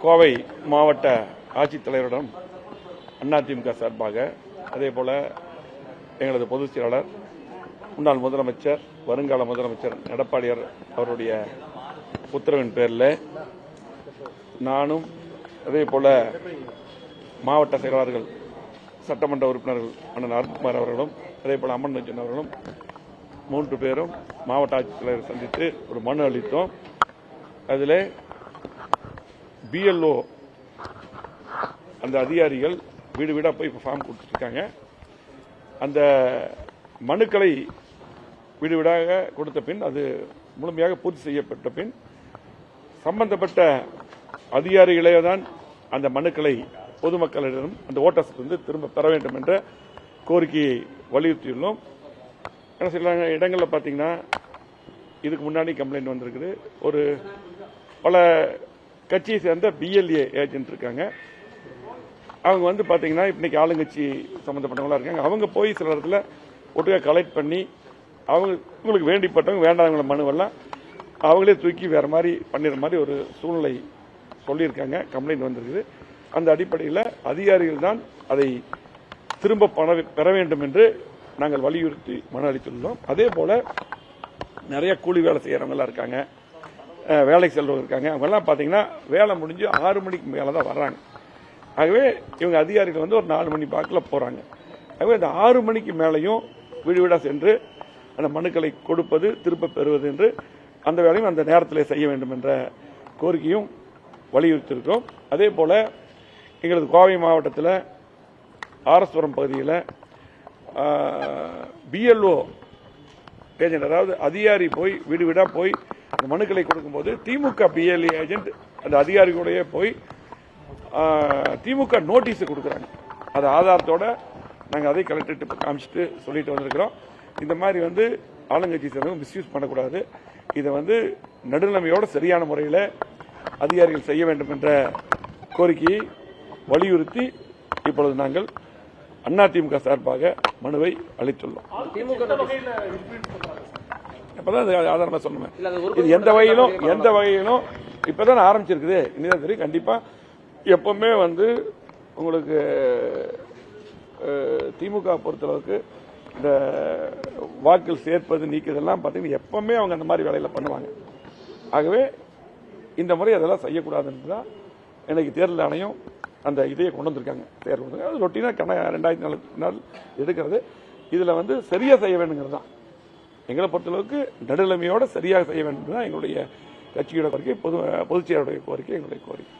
கோவை மாவட்ட ஆட்சித்தலைவரிடம் அதிமுக சார்பாக அதே போல எங்களது பொதுச் செயலாளர் முன்னாள் முதலமைச்சர் வருங்கால முதலமைச்சர் எடப்பாடியார் அவருடைய உத்தரவின் பேரில் நானும் அதே போல மாவட்ட செயலாளர்கள் சட்டமன்ற உறுப்பினர்கள் அண்ணன் அருண்குமார் அவர்களும் அதே போல அம்மன் நஞ்சன் அவர்களும் மூன்று பேரும் மாவட்ட ஆட்சித்தலைவரை சந்தித்து ஒரு மனு அளித்தோம். அதில் பிஎல்ஓ அந்த அதிகாரிகள் வீடு வீடாக போய் இப்போ ஃபார்ம் கொடுத்துருக்காங்க. அந்த மனுக்களை வீடு வீடாக கொடுத்த பின் அது முழுமையாக பூர்த்தி செய்யப்பட்ட பின் சம்பந்தப்பட்ட அதிகாரிகளே தான் அந்த மனுக்களை பொதுமக்களிடம் அந்த ஓட்டர்ஸ் வந்து திரும்ப பெற வேண்டும் என்ற கோரிக்கையை வலியுறுத்தியுள்ளோம். ஏன்னா சில இடங்களில் பார்த்தீங்கன்னா இதுக்கு முன்னாடி கம்ப்ளைண்ட் வந்திருக்குது. ஒரு பல கட்சியை சேர்ந்த பிஎல்ஏ ஏஜென்ட் இருக்காங்க. அவங்க வந்து பார்த்தீங்கன்னா இன்னைக்கு ஆளுங்கட்சி சம்மந்தப்பட்டவங்களா இருக்காங்க. அவங்க போய் சில இடத்துல ஒட்டுக்காக கலெக்ட் பண்ணி அவங்க உங்களுக்கு வேண்டிப்பட்டவங்க வேண்டாதவங்கள மனுவெல்லாம் அவங்களே தூக்கி வேற மாதிரி பண்ணிடுற மாதிரி ஒரு சூழ்நிலை சொல்லியிருக்காங்க. கம்ப்ளைண்ட் வந்திருக்குது. அந்த அடிப்படையில் அதிகாரிகள் தான் அதை திரும்ப பண பெற வேண்டும் என்று நாங்கள் வலியுறுத்தி மனு அளித்துள்ளோம். அதே போல நிறைய கூலி வேலை செய்யறவங்க இருக்காங்க. வேலைக்கு செல்றவங்க இருக்காங்க. அவங்கெல்லாம் பார்த்தீங்கன்னா வேலை முடிஞ்சு ஆறு மணிக்கு மேலே தான் வர்றாங்க. ஆகவே இவங்க அதிகாரிகள் வந்து ஒரு நாலு மணி வாக்கில் போகிறாங்க ஆகவே அந்த ஆறு மணிக்கு மேலையும் வீடு வீடாக சென்று அந்த மனுக்களை கொடுப்பது திரும்ப பெறுவது என்று அந்த வேலையும் அந்த நேரத்தில் செய்ய வேண்டும் என்ற கோரிக்கையும் வலியுறுத்தியிருக்கிறோம். அதே போல் எங்களது கோவை மாவட்டத்தில் ஆரஸ்வரம் பகுதியில் பிஎல்ஓ ஏஜென்ட் அதாவது அதிகாரி போய் வீடு வீடாக போய் அந்த மனுக்களை கொடுக்கும்போது திமுக பிஎல்ஏ ஏஜென்ட் அந்த அதிகாரிகளுடைய போய் திமுக நோட்டீஸ் கொடுக்குறாங்க. அது ஆதாரத்தோட நாங்கள் அதை கலெக்டர்கிட்ட காமிச்சிட்டு சொல்லிட்டு வந்திருக்கிறோம். இந்த மாதிரி வந்து ஆளுங்கட்சி சேர்ந்தவங்க மிஸ்யூஸ் பண்ணக்கூடாது. இதை வந்து நடுநிலைமையோட சரியான முறையில் அதிகாரிகள் செய்ய வேண்டும் என்ற கோரிக்கையை வலியுறுத்தி இப்பொழுது நாங்கள் அதிமுக சார்பாக மனுவை அளித்துள்ளோம். இப்பதான் அது ஆதாரமா சொன்னேன் இது எந்த வகையிலும் எந்த வகையிலும் இப்பதான் ஆரம்பிச்சிருக்குது. இனிதான் தெரியும். கண்டிப்பா எப்பவுமே வந்து உங்களுக்கு திமுக பொறுத்தளவுக்கு இந்த வாக்குகள் சேர்ப்பது நீக்குதெல்லாம் பார்த்தீங்கன்னா எப்பவுமே அவங்க அந்த மாதிரி வேலையில பண்ணுவாங்க. ஆகவே இந்த முறை அதெல்லாம் செய்யக்கூடாதுன்னு தான் எனக்கு தேர்தல் ஆணையம் அந்த இதையை கொண்டு வந்திருக்காங்க. தேர்வு அது ரொட்டீனாக கண ரெண்டாயிரத்தி நாலு நாள் எடுக்கிறது. இதில் வந்து சரியாக செய்ய வேணுங்கிறது தான் எங்களை பொறுத்தளவுக்கு நடுநிலைமையோடு சரியாக செய்ய வேண்டும் தான் எங்களுடைய கட்சியோட கோரிக்கை பொது பொதுச்செயலருடைய கோரிக்கை எங்களுடைய கோரிக்கை.